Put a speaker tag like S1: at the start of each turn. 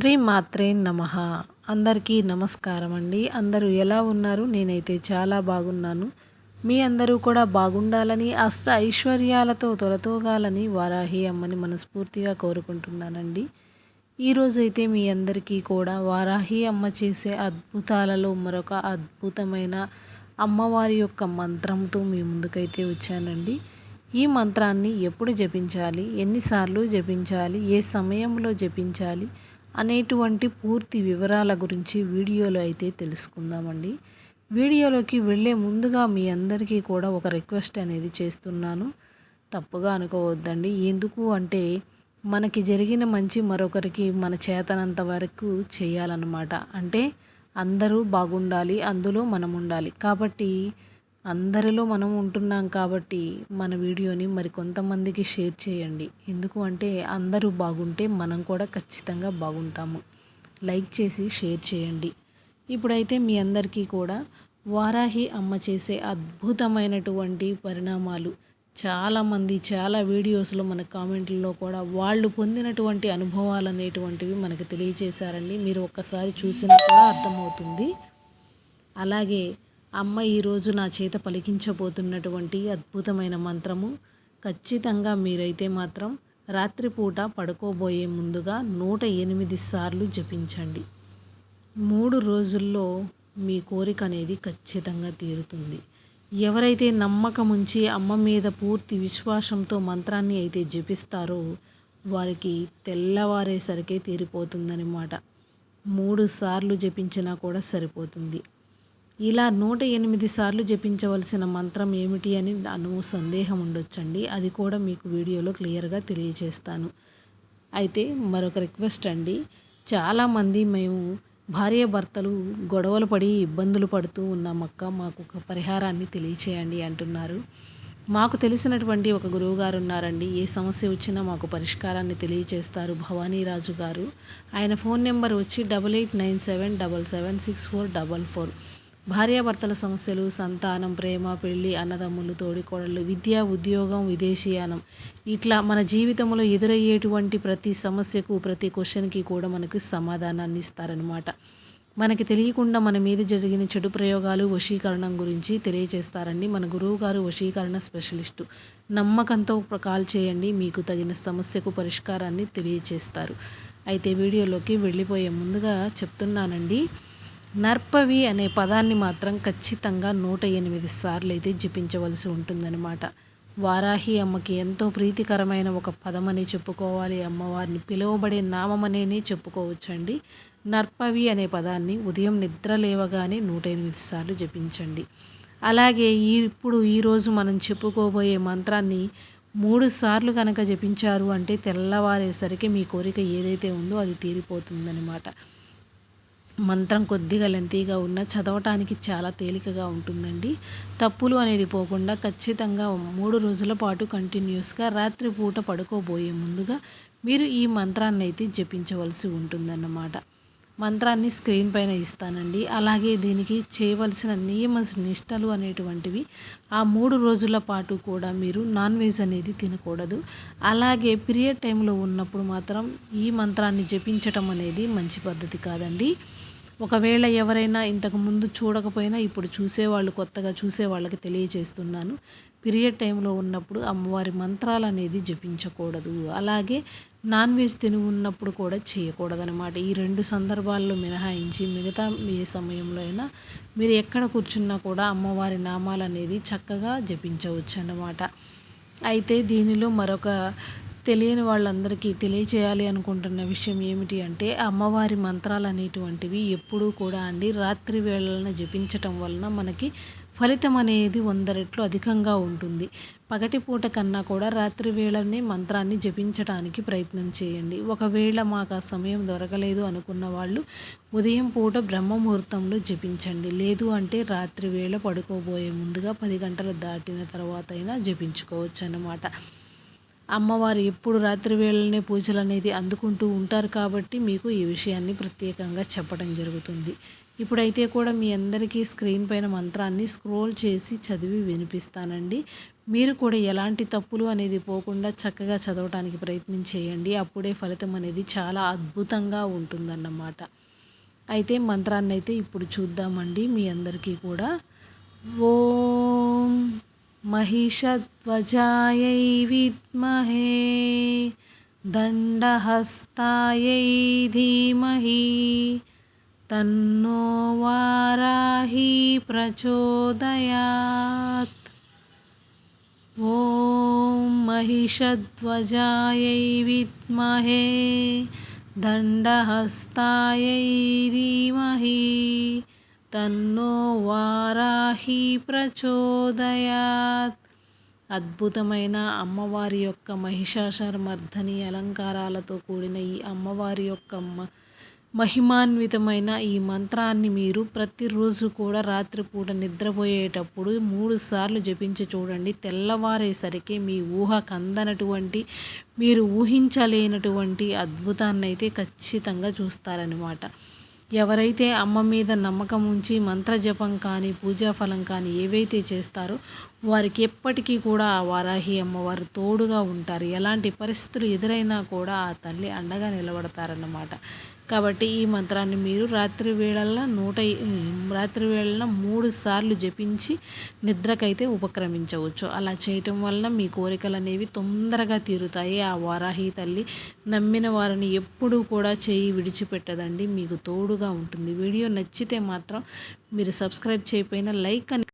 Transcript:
S1: శ్రీ మాత్రే నమ. అందరికీ నమస్కారం అండి. అందరూ ఎలా ఉన్నారు? నేనైతే చాలా బాగున్నాను. మీ అందరూ కూడా బాగుండాలని అష్ట ఐశ్వర్యాలతో తొలతోగాలని వారాహి అమ్మని మనస్ఫూర్తిగా కోరుకుంటున్నానండి. ఈరోజైతే మీ అందరికీ కూడా వారాహి అమ్మ చేసే అద్భుతాలలో మరొక అద్భుతమైన అమ్మవారి యొక్క మంత్రంతో మీ ముందుకైతే వచ్చానండి. ఈ మంత్రాన్ని ఎప్పుడు జపించాలి? ఎన్నిసార్లు జపించాలి? ఏ సమయంలో జపించాలి? అనేటువంటి పూర్తి వివరాల గురించి వీడియోలో అయితే తెలుసుకుందామండి. వీడియోలోకి వెళ్ళే ముందుగా మీ అందరికీ కూడా ఒక రిక్వెస్ట్ అనేది చేస్తున్నాను. తప్పుగా అనుకోవద్దండి. ఎందుకు అంటే మనకి జరిగిన మంచి మరొకరికి మన చేతనంత వరకు చేయాలన్నమాట. అంటే అందరూ బాగుండాలి అందులో మనం ఉండాలి కాబట్టి అందరిలో మనం ఉంటున్నాం కాబట్టి మన వీడియోని మరి కొంతమందికి షేర్ చేయండి. ఎందుకు అంటే అందరూ బాగుంటే మనం కూడా ఖచ్చితంగా బాగుంటాము. లైక్ చేసి షేర్ చేయండి. ఇప్పుడైతే మీ అందరికీ కూడా వారాహి అమ్మ చేసే అద్భుతమైనటువంటి పరిణామాలు. చాలామంది చాలా వీడియోస్లో మన కామెంట్లలో కూడా వాళ్ళు పొందినటువంటి అనుభవాలు అనేటువంటివి మనకు తెలియజేశారండి మీరు ఒక్కసారి చూసినా కూడా అర్థమవుతుంది. అలాగే అమ్మ ఈరోజు నా చేత పలికించబోతున్నటువంటి అద్భుతమైన మంత్రము ఖచ్చితంగా మీరైతే మాత్రం రాత్రిపూట పడుకోబోయే ముందుగా నూట ఎనిమిది సార్లు జపించండి. మూడు రోజుల్లో మీ కోరిక అనేది ఖచ్చితంగా తీరుతుంది. ఎవరైతే నమ్మకం ఉంచి అమ్మ మీద పూర్తి విశ్వాసంతో మంత్రాన్ని అయితే జపిస్తారో వారికి తెల్లవారేసరికే తీరిపోతుందనమాట మూడు సార్లు జపించినా కూడా సరిపోతుంది. ఇలా నూట ఎనిమిది సార్లు జపించవలసిన మంత్రం ఏమిటి అని అను సందేహం ఉండొచ్చండి. అది కూడా మీకు వీడియోలో క్లియర్గా తెలియజేస్తాను అయితే మరొక రిక్వెస్ట్ అండి. చాలామంది మేము భార్యాభర్తలు గొడవలు పడి ఇబ్బందులు పడుతూ ఉన్నామక్క మాకు ఒక పరిహారాన్ని తెలియచేయండి అంటున్నారు. మాకు తెలిసినటువంటి ఒక గురువుగారు ఉన్నారండి. ఏ సమస్య వచ్చినా మాకు పరిష్కారాన్ని తెలియచేస్తారు భవానీరాజు గారు. ఆయన ఫోన్ నెంబర్ వచ్చి double eight nine seven double seven six four double four. భార్యాభర్తల సమస్యలు సంతానం ప్రేమ పెళ్ళి అన్నదమ్ములు తోడికోడళ్ళు విద్య ఉద్యోగం విదేశీయానం. ఇట్లా మన జీవితంలో ఎదురయ్యేటువంటి ప్రతి సమస్యకు ప్రతి క్వశ్చన్కి కూడా మనకు సమాధానాన్ని ఇస్తారనమాట మనకి తెలియకుండా మన మీద జరిగిన చెడు ప్రయోగాలు వశీకరణం గురించి తెలియజేస్తారండి మన గురువు గారు వశీకరణ స్పెషలిస్టు. నమ్మకంతో కాల్ చేయండి మీకు తగిన సమస్యకు పరిష్కారాన్ని తెలియజేస్తారు అయితే వీడియోలోకి వెళ్ళిపోయే ముందుగా చెప్తున్నానండి. నర్పవి అనే పదాన్ని మాత్రం ఖచ్చితంగా నూట ఎనిమిది సార్లు అయితే జపించవలసి ఉంటుందన్నమాట. వారాహి అమ్మకి ఎంతో ప్రీతికరమైన ఒక పదమని చెప్పుకోవాలి. అమ్మవారిని పిలువబడే నామమనేనే చెప్పుకోవచ్చండి. నర్పవి అనే పదాన్ని ఉదయం నిద్ర లేవగానే నూట ఎనిమిది సార్లు జపించండి. అలాగే ఈ ఇప్పుడు ఈరోజు మనం చెప్పుకోబోయే మంత్రాన్ని మూడు సార్లు కనుక జపించారు అంటే తెల్లవారేసరికి మీ కోరిక ఏదైతే ఉందో అది తీరిపోతుందనమాట మంత్రం కొద్దిగా లెంతీగా ఉన్న చదవటానికి చాలా తేలికగా ఉంటుందండి. తప్పులు అనేది పోకుండా ఖచ్చితంగా మూడు రోజుల పాటు కంటిన్యూస్గా రాత్రిపూట పడుకోబోయే ముందుగా మీరు ఈ మంత్రాన్ని అయితే జపించవలసి ఉంటుందన్నమాట. మంత్రాన్ని స్క్రీన్ పైన ఇస్తానండి. అలాగే దీనికి చేయవలసిన నియమ నిష్టలు అనేటువంటివి ఆ మూడు రోజుల పాటు కూడా మీరు నాన్ వెజ్ అనేది తినకూడదు. అలాగే పీరియడ్ టైంలో ఉన్నప్పుడు మాత్రం ఈ మంత్రాన్ని జపించటం అనేది మంచి పద్ధతి కాదండి. ఒకవేళ ఎవరైనా ఇంతకు ముందు చూడకపోయినా ఇప్పుడు చూసేవాళ్ళు కొత్తగా చూసే వాళ్ళకి తెలియజేస్తున్నాను. పీరియడ్ టైంలో ఉన్నప్పుడు అమ్మవారి మంత్రాలు అనేది జపించకూడదు. అలాగే నాన్ వెజ్ తిని ఉన్నప్పుడు కూడా చేయకూడదనమాట ఈ రెండు సందర్భాల్లో మినహాయించి మిగతా ఏ సమయంలో అయినా మీరు ఎక్కడ కూర్చున్నా కూడా అమ్మవారి నామాలు అనేది చక్కగా జపించవచ్చు అన్నమాట అయితే దీనిలో మరొక తెలియని వాళ్ళందరికీ తెలియచేయాలి అనుకుంటున్న విషయం ఏమిటి అంటే అమ్మవారి మంత్రాలు అనేటువంటివి ఎప్పుడూ కూడా అండి రాత్రి వేళలను జపించటం వలన మనకి ఫలితం అనేది వంద రెట్లు అధికంగా ఉంటుంది. పగటిపూట కన్నా కూడా రాత్రి వేళనే మంత్రాన్ని జపించడానికి ప్రయత్నం చేయండి. ఒకవేళ మాకు ఆ సమయం దొరకలేదు అనుకున్న వాళ్ళు ఉదయం పూట బ్రహ్మముహూర్తంలో జపించండి. లేదు అంటే రాత్రి వేళ పడుకోబోయే ముందుగా పది గంటలు దాటిన తర్వాత అయినా జపించుకోవచ్చు అన్నమాట అమ్మవారు ఎప్పుడు రాత్రి వేళనే పూజలు అనేది అందుకుంటూ ఉంటారు కాబట్టి మీకు ఈ విషయాన్ని ప్రత్యేకంగా చెప్పడం జరుగుతుంది. ఇప్పుడైతే కూడా మీ అందరికీ స్క్రీన్ పైన మంత్రాన్ని స్క్రోల్ చేసి చదివి వినిపిస్తానండి. మీరు కూడా ఎలాంటి తప్పులు అనేది పోకుండా చక్కగా చదవటానికి ప్రయత్నం చేయండి. అప్పుడే ఫలితం అనేది చాలా అద్భుతంగా ఉంటుందన్నమాట. అయితే మంత్రాన్ని అయితే ఇప్పుడు చూద్దామండి. మీ అందరికీ కూడా. ఓం महिषध्वजायै विद्महे दण्डहस्तायै धीमहि तन्नो वाराही प्रचोदयात्। ॐ महिषध्वजायै विद्महे दण्डहस्तायै धीमहि తన్నో వారాహి ప్రచోదయాత్. అద్భుతమైన అమ్మవారి యొక్క మహిషాశర్మర్ధని అలంకారాలతో కూడిన ఈ అమ్మవారి యొక్క మహిమాన్వితమైన ఈ మంత్రాన్ని మీరు ప్రతిరోజు కూడా రాత్రిపూట నిద్రపోయేటప్పుడు మూడు సార్లు జపించి చూడండి. తెల్లవారేసరికి మీ ఊహ కందనటువంటి మీరు ఊహించలేనటువంటి అద్భుతాన్ని అయితే ఖచ్చితంగా చూస్తారనమాట ఎవరైతే అమ్మ మీద నమ్మకం ఉంచి మంత్రజపం కానీ పూజా ఫలం కానీ ఏవైతే చేస్తారో వారికి ఎప్పటికీ కూడా ఆ వారాహి అమ్మవారు తోడుగా ఉంటారు. ఎలాంటి పరిస్థితులు ఎదురైనా కూడా ఆ తల్లి అండగా నిలబడతారన్నమాట. కాబట్టి ఈ మంత్రాన్ని మీరు రాత్రి వేళల్లో నూట రాత్రి వేళన మూడు సార్లు జపించి నిద్రకైతే ఉపక్రమించవచ్చు. అలా చేయటం వలన మీ కోరికలు అనేవి తొందరగా తీరుతాయి. ఆ వారాహి తల్లి నమ్మిన వారిని ఎప్పుడూ కూడా చేయి విడిచిపెట్టదండి. మీకు తోడుగా ఉంటుంది. వీడియో నచ్చితే మాత్రం మీరు సబ్స్క్రైబ్ చేయకపోయినా లైక్ అని